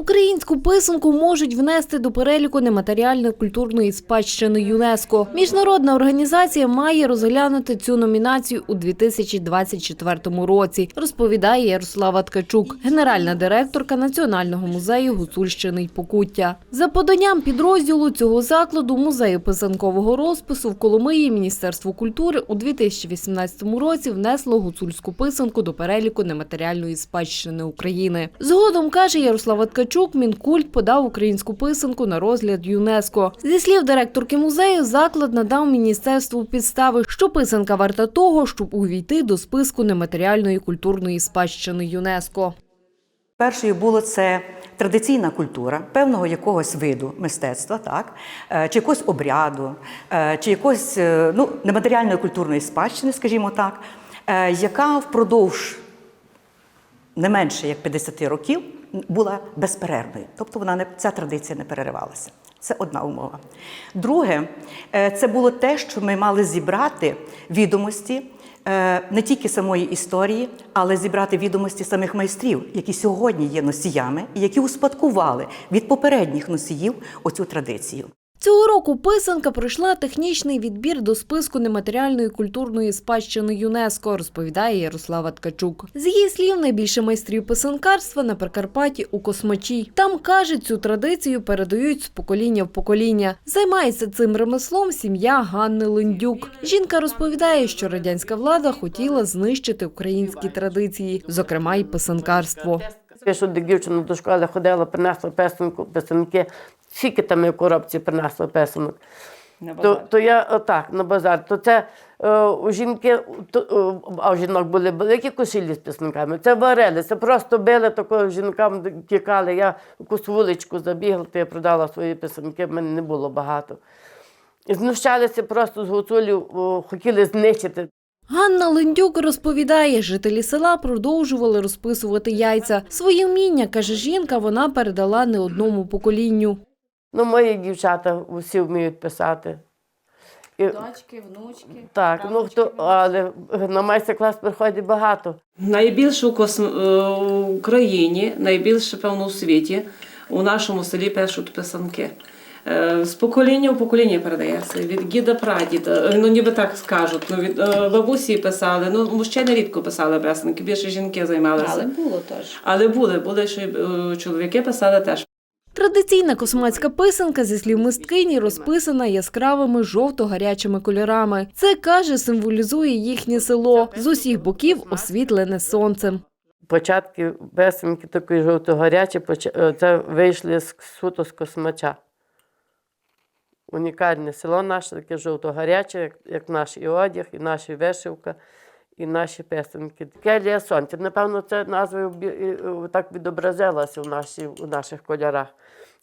Українську писанку можуть внести до переліку нематеріальної культурної спадщини ЮНЕСКо. Міжнародна організація має розглянути цю номінацію у 2024 році, розповідає Ярослава Ткачук, генеральна директорка Національного музею Гуцульщини й Покуття. За поданням підрозділу цього закладу музею писанкового розпису в Коломиї Міністерство культури у 2018 році внесло гуцульську писанку до переліку нематеріальної спадщини України. Згодом каже Ярослава Ткачук, Мінкульт подав українську писанку на розгляд ЮНЕСКо. Зі слів директорки музею, заклад надав міністерству підстави, що писанка варта того, щоб увійти до списку нематеріальної культурної спадщини ЮНЕСКо. Першою було це традиційна культура певного якогось виду мистецтва, так е, чи якогось обряду, е, чи якогось е, ну, нематеріальної культурної спадщини, скажімо так, яка впродовж не менше як 50 років була безперервною. Тобто вона не ця традиція не переривалася. Це одна умова. Друге, е, це було те, що ми мали зібрати відомості е, не тільки самої історії, але зібрати відомості самих майстрів, які сьогодні є носіями і які успадкували від попередніх носіїв оцю традицію. Цього року писанка пройшла технічний відбір до списку нематеріальної культурної спадщини ЮНЕСКо, розповідає Ярослава Ткачук. З її слів, найбільше майстрів писанкарства на Прикарпатті у Космачі. Там каже, цю традицію передають з покоління в покоління. Займається цим ремеслом сім'я Ганни Линдюк. Жінка розповідає, що радянська влада хотіла знищити українські традиції, зокрема й писанкарство. Що до дівчина до школи ходила, принесла песенку, писанки, скільки там я в коробці принесла песенок. То, то я отак на базар. То це е, у жінки, то, е, а у жінок були великі кошелі з писанками. Це варили, це просто били такого жінкам тікали. Я в якусь вуличку забігла, то я продала свої писанки, в мене не було багато. І знущалися просто з гуцулів, хотіли знищити. Ганна Линдюк розповідає, жителі села продовжували розписувати яйця. Свої вміння, каже жінка, вона передала не одному поколінню. Ну, мої дівчата всі вміють писати. І, Дочки, внучки. так, ну хто, але на майстер-клас приходить багато. Найбільше у косм... е, в Україні, найбільше, певно, у світі, у нашому селі пишуть писанки. Е, З покоління в покоління передається, від діда прадіда. Е, Ну, ніби так скажуть. Ну, від бабусі писали. Ну, мужчини рідко писали писанки, більше жінки займалися. Але було теж. Але були, були, що чоловіки писали теж. Традиційна космацька писанка, зі слів мисткині, розписана яскравими жовто-гарячими кольорами. Це, каже, символізує їхнє село. З усіх боків освітлене сонцем. Початки песенки такої жовто-гарячі, е, це вийшли з суто з космача. Унікальне село наше, таке жовто-гаряче, як, наш і одяг, і наша вишивка, і наші песенки. Келія сонця. Напевно, це назва так відобразилася в, нашій, у наших кольорах.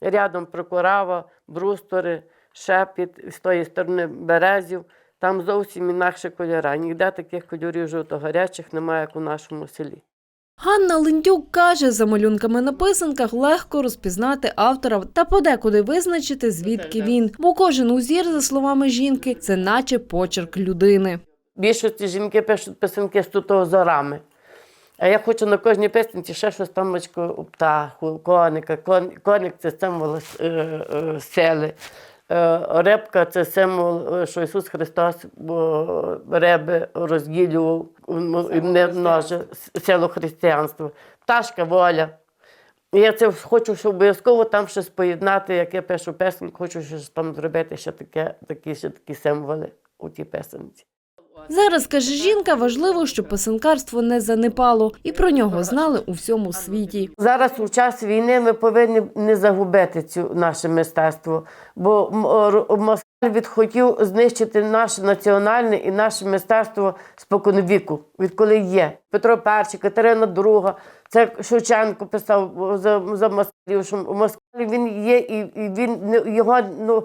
Рядом прокурава, брустори, шепіт, з тої сторони березів. Там зовсім інакші кольори. Ніде таких кольорів жовто-гарячих немає, як у нашому селі. Ганна Линдюк каже, за малюнками на писанках легко розпізнати автора та подекуди визначити, звідки він. Бо кожен узір, за словами жінки, це наче почерк людини. Більшості жінки пишуть писанки з того зорами. А я хочу на кожній писанці ще щось там очко птаху, коника. Кон, коник це символ е, е, сили. Е, рибка це символ, е, що Ісус Христос риби розділював і не множив силу християнства. Пташка воля. Я це хочу, щоб обов'язково там щось поєднати, як я пишу песенку, хочу щось там зробити ще таке, такі, ще такі символи у тій песенці. Зараз, каже жінка, важливо, щоб писанкарство не занепало, і про нього знали у всьому світі. Зараз у час війни ми повинні не загубити цю наше мистецтво, бо Москаль відхотів знищити наше національне і наше мистецтво споконвіку, відколи є. Петро І, Катерина II, це Шевченко писав за, за москалів, що Москаль він є, і, і він його ну.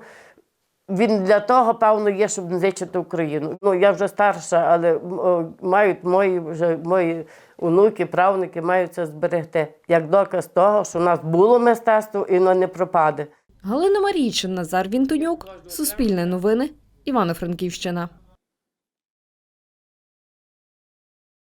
Він для того, певно, є, щоб не знищити Україну. Ну, я вже старша, але о, мають мої вже мої онуки, правнуки мають це зберегти як доказ того, що у нас було мистецтво і воно не пропаде. Галина Марійчин, Назар Вінтонюк, Суспільне новини, Івано-Франківщина.